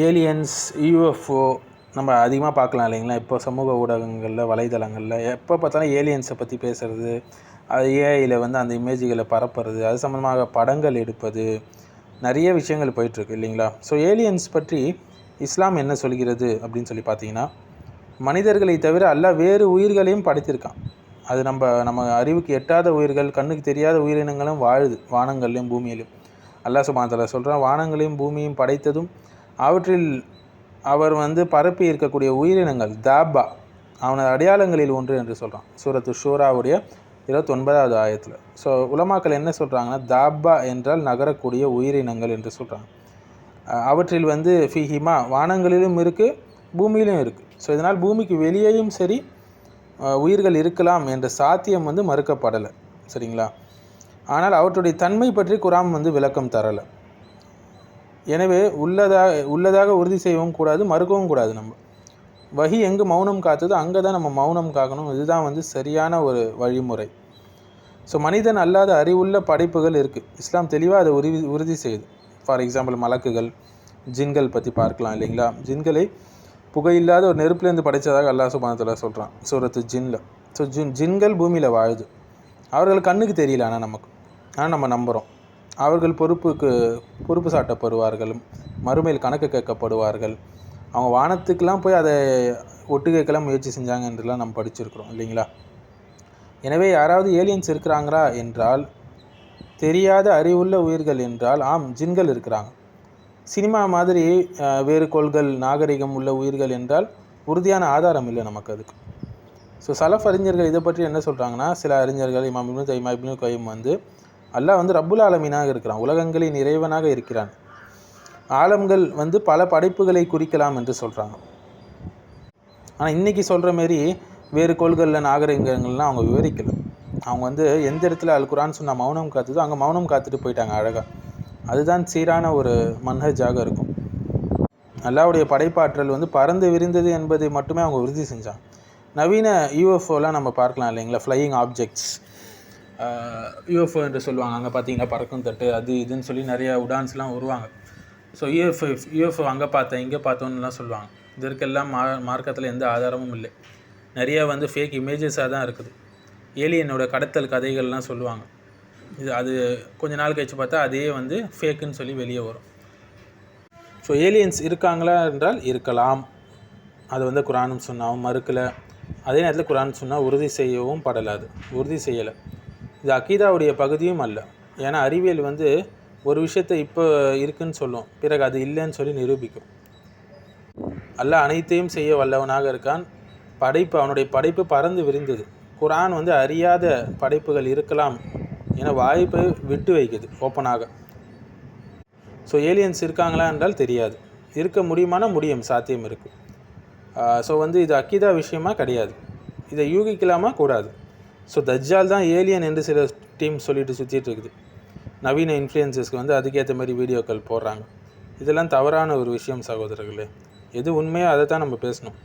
Aliens UFO நம்ம அதிகமாக பார்க்கலாம் இல்லைங்களா? இப்போ சமூக ஊடகங்களில் வலைதளங்களில் எப்போ பார்த்தாலும் ஏலியன்ஸை பற்றி பேசுகிறது அது ஏஐயில் வந்து அந்த இமேஜுகளை பரப்புறது அது சம்மந்தமாக படங்கள் எடுப்பது நிறைய விஷயங்கள் போயிட்டுருக்கு இல்லைங்களா? ஸோ ஏலியன்ஸ் பற்றி இஸ்லாம் என்ன சொல்கிறது அப்படின்னு சொல்லி பார்த்தீங்கன்னா மனிதர்களை தவிர அல்ல வேறு உயிர்களையும் படைத்திருக்கான். அது நம்ம நம்ம அறிவுக்கு எட்டாத உயிர்கள் கண்ணுக்கு தெரியாத உயிரினங்களும் வாழுது வானங்கள்லையும் பூமியிலும் அல்லாஹ் சுபாந்தலா சொல்கிறான் வானங்களையும் பூமியும் படைத்ததும் அவற்றில் அவர் வந்து பரப்பி இருக்கக்கூடிய உயிரினங்கள் தாபா அவனது அடையாளங்களில் ஒன்று என்று சொல்கிறான் சூரத்து ஷூராவுடைய இருபத்தொன்பதாவது ஆயத்தில். ஸோ உலமாக்கள் என்ன சொல்கிறாங்கன்னா தாபா என்றால் நகரக்கூடிய உயிரினங்கள் என்று சொல்கிறாங்க அவற்றில் வந்து ஃபிஹிமா வானங்களிலும் இருக்குது பூமியிலும் இருக்குது ஸோ இதனால் பூமிக்கு வெளியேயும் சரி உயிர்கள் இருக்கலாம் என்ற சாத்தியம் வந்து மறுக்கப்படலை. சரிங்களா? ஆனால் அவற்றுடைய தன்மை பற்றி குராம் வந்து விளக்கம் தரலை. எனவே உள்ளதாக உள்ளதாக உறுதி செய்யவும் கூடாது மறுக்கவும் கூடாது நம்ம. வகி எங்கு மௌனம் காத்ததோ அங்கே தான் நம்ம மௌனம் காக்கணும். இதுதான் வந்து சரியான ஒரு வழிமுறை. ஸோ மனிதன் அல்லாத அறிவுள்ள படைப்புகள் இருக்குது இஸ்லாம் தெளிவாக அதை உறுதி உறுதி செய்யுது. ஃபார் எக்ஸாம்பிள் மலக்குகள் ஜின்கள் பற்றி பார்க்கலாம் இல்லைங்களா? ஜின்களை புகையில்லாத ஒரு நெருப்புலேருந்து படைத்ததாக அல்லாஹ் சுபானத்தில் சொல்கிறான் சூரத்து ஜின்ல. ஸோ ஜின் ஜின்கள் பூமியில் வாழுது. அவர்கள் கண்ணுக்கு தெரியல ஆனால் நமக்கு. ஆனால் நம்ம நம்புகிறோம் அவர்கள் பொறுப்புக்கு பொறுப்பு சாட்டப்படுவார்கள் மறுமையில் கணக்கு கேட்கப்படுவார்கள். அவங்க வானத்துக்கெல்லாம் போய் அதை ஒட்டு கேட்கலாம் முயற்சி செஞ்சாங்க என்றெல்லாம் நம்ம படிச்சிருக்கிறோம் இல்லைங்களா? எனவே யாராவது ஏலியன்ஸ் இருக்கிறாங்களா என்றால் தெரியாத அறிவுள்ள உயிர்கள் என்றால் ஆம் ஜின்கள் இருக்கிறாங்க. சினிமா மாதிரி வேறு கோள்கள் நாகரிகம் உள்ள உயிர்கள் என்றால் உறுதியான ஆதாரம் இல்லை நமக்கு அதுக்கு. ஸோ சலஃப் அறிஞர்கள் இதை பற்றி என்ன சொல்கிறாங்கன்னா சில அறிஞர்கள் இமாம் இப்னு தைமா இப்னு கைம் வந்து அல்லாஹ் வந்து ரப்புல் ஆலமீனாக இருக்கிறான். உலகங்களின் இறைவனாக இருக்கிறான். ஆலம்கள் வந்து பல படைப்புகளை குறிக்கலாம் என்று சொல்கிறாங்க ஆனால் இன்றைக்கி சொல்கிற மாரி வேறு கோள்களில் நாகரிகங்கள்லாம் அவங்க விவரிக்கல. அவங்க வந்து எந்த இடத்துல அல் குரான் சொன்ன மௌனம் காத்துதோ அங்கே மௌனம் காத்துட்டு போயிட்டாங்க அழகாக அதுதான் சீரான ஒரு மன்ஹஜாக இருக்கும். அல்லாவுடைய படைப்பாற்றல் வந்து பறந்து விரிந்தது என்பதை மட்டுமே அவங்க உறுதி செஞ்சாங்க. நவீன யூஎஃப்ஓலாம் நம்ம பார்க்கலாம் இல்லைங்களா? ஃப்ளையிங் ஆப்ஜெக்ட்ஸ் யூஎஃப்ஓ என்று சொல்லுவாங்க. அங்கே பார்த்தீங்கன்னா பறக்கும் தட்டு அது இதுன்னு சொல்லி நிறைய உடான்ஸ்லாம் வருவாங்க ஸோ யூஎஃப்ஓ யூஎஃப்ஓ அங்கே பார்த்தேன் இங்கே பார்த்தோன்னுலாம் சொல்லுவாங்க. இதற்கெல்லாம் மா மார்க்கத்தில் எந்த ஆதாரமும் இல்லை. நிறைய வந்து ஃபேக் இமேஜஸாக தான் இருக்குது. ஏலியனோட கடத்தல் கதைகள்லாம் சொல்லுவாங்க. இது அது கொஞ்ச நாள் கழிச்சு பார்த்தா அதே வந்து ஃபேக்குன்னு சொல்லி வெளியே வரும். ஸோ ஏலியன்ஸ் இருக்காங்களா என்றால் இருக்கலாம். அது வந்து குரானும் சொன்னாவும் மறுக்கலை. அதே நேரத்தில் குரான் சொன்னால் உறுதி செய்யவும் படலாது உறுதி செய்யலை. இது அக்கீதாவுடைய பகுதியும் அல்ல. ஏன்னா அறிவியல் வந்து ஒரு விஷயத்தை இப்போ இருக்குன்னு சொல்லும். பிறகு அது இல்லைன்னு சொல்லி நிரூபிக்கும். அல்ல அனைத்தையும் செய்ய வல்லவனாக இருக்கான். படைப்பு அவனுடைய படைப்பு பறந்து விரிந்தது. குரான் வந்து அறியாத படைப்புகள் இருக்கலாம் என வாய்ப்பை விட்டு வைக்குது ஓப்பனாக ஸோ ஏலியன்ஸ் இருக்காங்களா என்றால் தெரியாது. இருக்க முடியுமானா முடியும் சாத்தியம் இருக்குது ஸோ வந்து இது அக்கீதா விஷயமா கிடையாது. இதை யூகிக்கலாமா? கூடாது. ஸோ தஜ்ஜால் தான் ஏலியன் என்று சில டீம் சொல்லிட்டு சுற்றிட்டு இருக்குது. நவீன இன்ஃப்ளூயன்சஸ்க்கு வந்து அதுக்கேற்ற மாதிரி வீடியோக்கள் போடுறாங்க. இதெல்லாம் தவறான ஒரு விஷயம் சகோதரர்களே. எது உண்மையோ அதை தான் நம்ம பேசணும்.